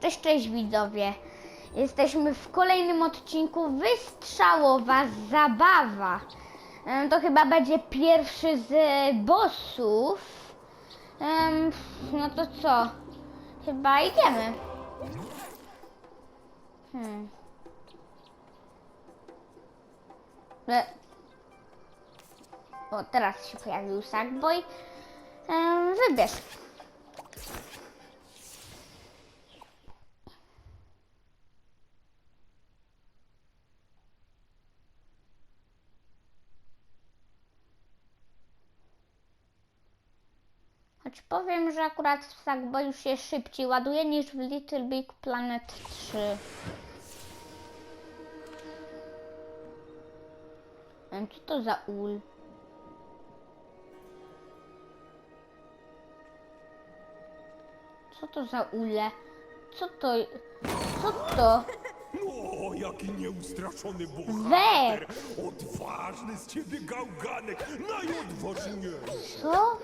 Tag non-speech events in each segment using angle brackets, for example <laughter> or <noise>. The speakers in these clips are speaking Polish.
Cześć, cześć widzowie. Jesteśmy w kolejnym odcinku Wystrzałowa Zabawa. Em, To chyba będzie pierwszy z bossów. Em, No to co? Chyba idziemy. Hmm. E. O, teraz się pojawił Sackboy. Wybierz. Choć powiem, że akurat w Sackboy już się szybciej ładuje niż w Little Big Planet 3. Em, Co to za ul? Co to za ule? Co to? Co to? O, jaki nieustraszony bohater! Odważny z ciebie gałganek! Najodważniejszy! Co?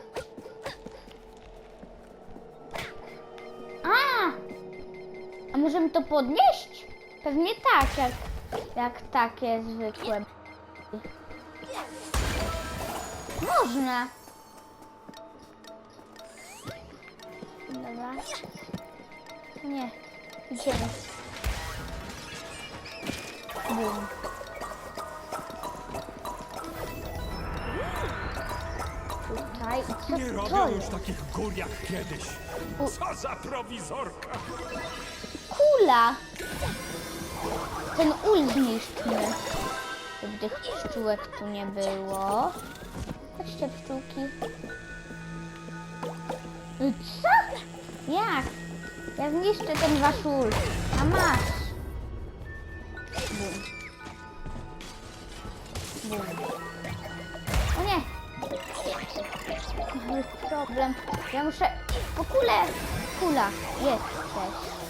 Możemy to podnieść? Pewnie tak, jak, jak takie zwykłe. Można. Dobra. Nie. Idziemy. Bum. Tutaj. I co Nie to robią jest? już takich gór jak kiedyś! Co za prowizorka! Kula! Ten ul zniszczmy. Żeby tych pszczółek tu nie było. Chodźcie pszczółki. Co? Jak? Ja zniszczę ten wasz ul. A masz. Bum. Bum. O nie! Jest problem. Ja muszę... Po kulę! Kula. Jest też.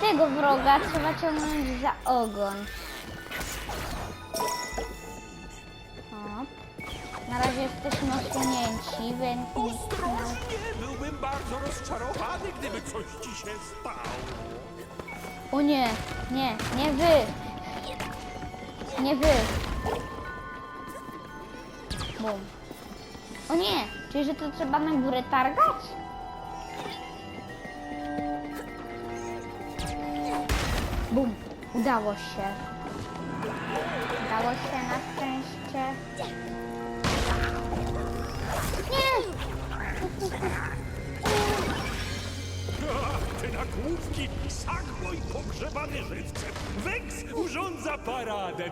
Tego wroga trzeba ciągnąć za ogon. Hop. Na razie jesteśmy osunięci, więc. Ostrożnie! Byłbym bardzo rozczarowany, gdyby coś ci się stało! O nie, nie, nie wy! Nie wy! Bum. O nie, czyli że to trzeba na górę targać? Bum, udało się. Udało się na szczęście. Nie! A, Ty na główki! Sackboy pogrzebany żywcem! Wex urządza paradę!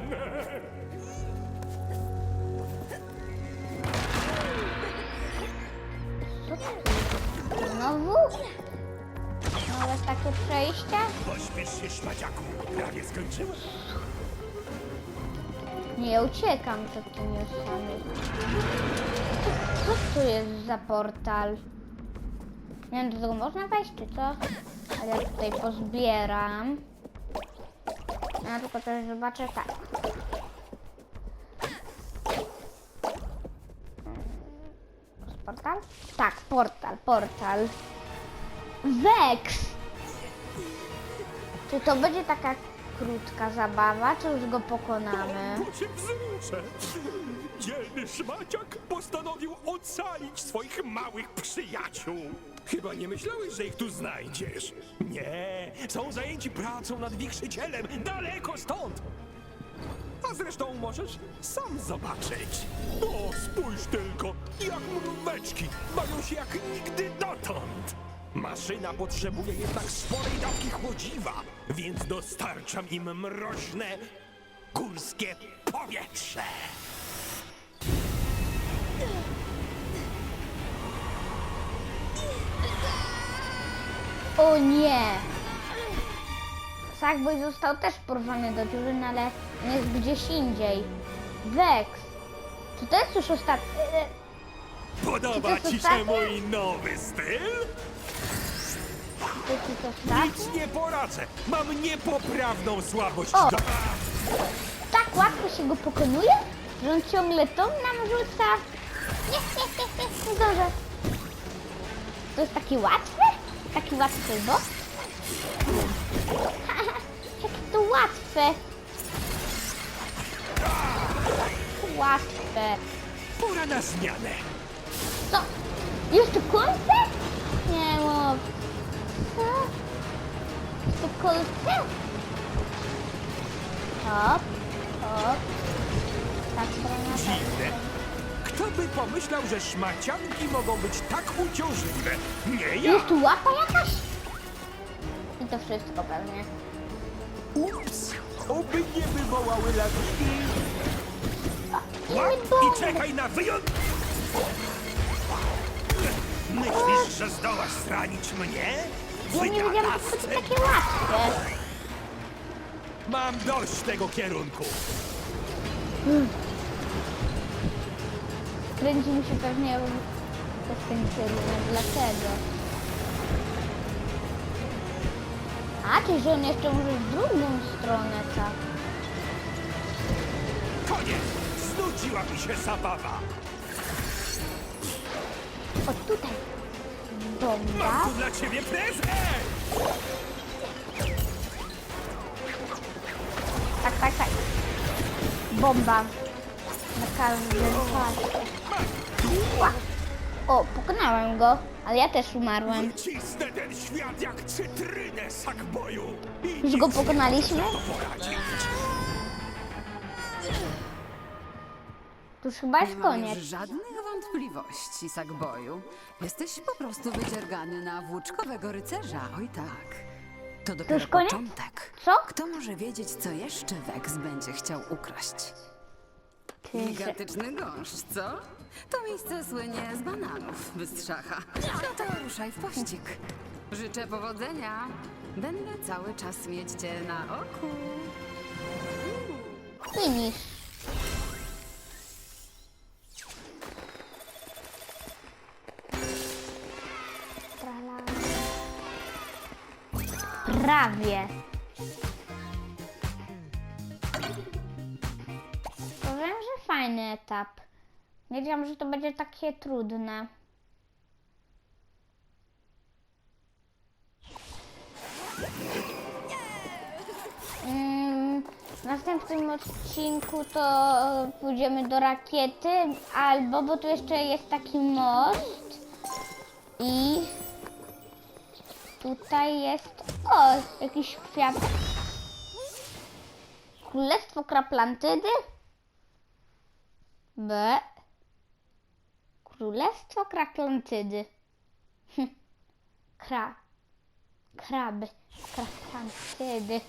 Takie przejście? Pośpiesz się, szmaciaku! Prawie skończyłem! Nie, uciekam przed tymi osami. Co, co tu jest za portal? Nie wiem, do tego można wejść, czy co? Ale ja tutaj pozbieram. Ja tylko też zobaczę tak. Portal? Tak, portal, portal. Vex! Czy to będzie taka krótka zabawa, czy już go pokonamy? Bo się wzruszę! Dzielny szmaciak postanowił ocalić swoich małych przyjaciół. Chyba nie myślałeś, że ich tu znajdziesz. Nie, są zajęci pracą nad wichrzycielem daleko stąd. A zresztą możesz sam zobaczyć. O, spójrz tylko, jak mróweczki bawią się jak. Maszyna potrzebuje jednak sporej dawki chłodziwa, więc dostarczam im mroźne górskie powietrze. O nie! Sackboy został też porwany do dziury, no ale on jest gdzieś indziej. Vex! Czy to jest już ostatni... Podoba Czy to ci jest się mój nowy styl? To ostatni? Nic nie poradzę. Mam niepoprawną słabość O! do... Tak łatwo się go pokonuje, że on ciągle to nam rzuca. Nie, nie, nie, nie, nie zdążę. To jest taki łatwy? Taki łatwy boss? <laughs> Jakie to łatwe. Łatwe. Pora na zmianę. Co? Jeszcze kolce? Jeszcze kolce? Hop, hop. Tak, strona, tak. Dziwne. Kto by pomyślał, że szmacianki mogą być tak uciążliwe? Nie ja! Jest tu łapa jakaś? I to wszystko pewnie. Ups! Oby nie wywołały lawiny. Łap i czekaj na wyjątek! Myślisz, że zdołasz zranić mnie? Ja nie wiedziałam, że to będzie takie łatwe. Mam dość tego kierunku. Kręci mi się pewnie przez ten kierunek. Dlaczego? A, czy że on jeszcze może w drugą stronę, tak? Koniec! Znudziła mi się zabawa. O, tutaj. Bomba. Mam tu dla ciebie prezent! Tak, tak, tak. Bomba. Na każdym pasie. Ła. O, pokonałem go, ale ja też umarłem. Cisnę ten świat jak cytrynę, sakboju! I Już go nic nie pokonaliśmy? można to poradzić. To już chyba jest koniec. żadnych wątpliwości, Sackboyu. Jesteś po prostu wydziergany na włóczkowego rycerza, oj tak. To dopiero już koniec? początek. Co? Kto może wiedzieć, co jeszcze Wex będzie chciał ukraść? Gigantyczny gąszcz, co? To miejsce słynie z bananów, bystrzacha. No to ruszaj w pościg. Życzę powodzenia. Będę cały czas mieć cię na oku. Finish. Prawie. Powiem, że fajny etap. Nie wiedziałam, że to będzie takie trudne. Mm, W następnym odcinku to pójdziemy do rakiety, albo, bo tu jeszcze jest taki most i tutaj jest, o, jakiś kwiat. Królestwo Kraplantydy? B. Królestwo Kraplantydy. Hm. Kra. Kraby. Kraplantydy.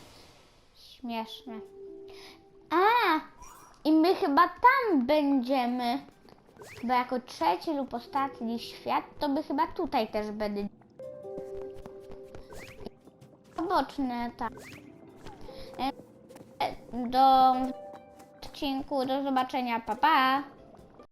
Śmieszne. A! I my chyba tam będziemy. Bo jako trzeci lub ostatni świat, to by chyba tutaj też będę. Boczne, tak. E, Do odcinku, do zobaczenia, pa pa!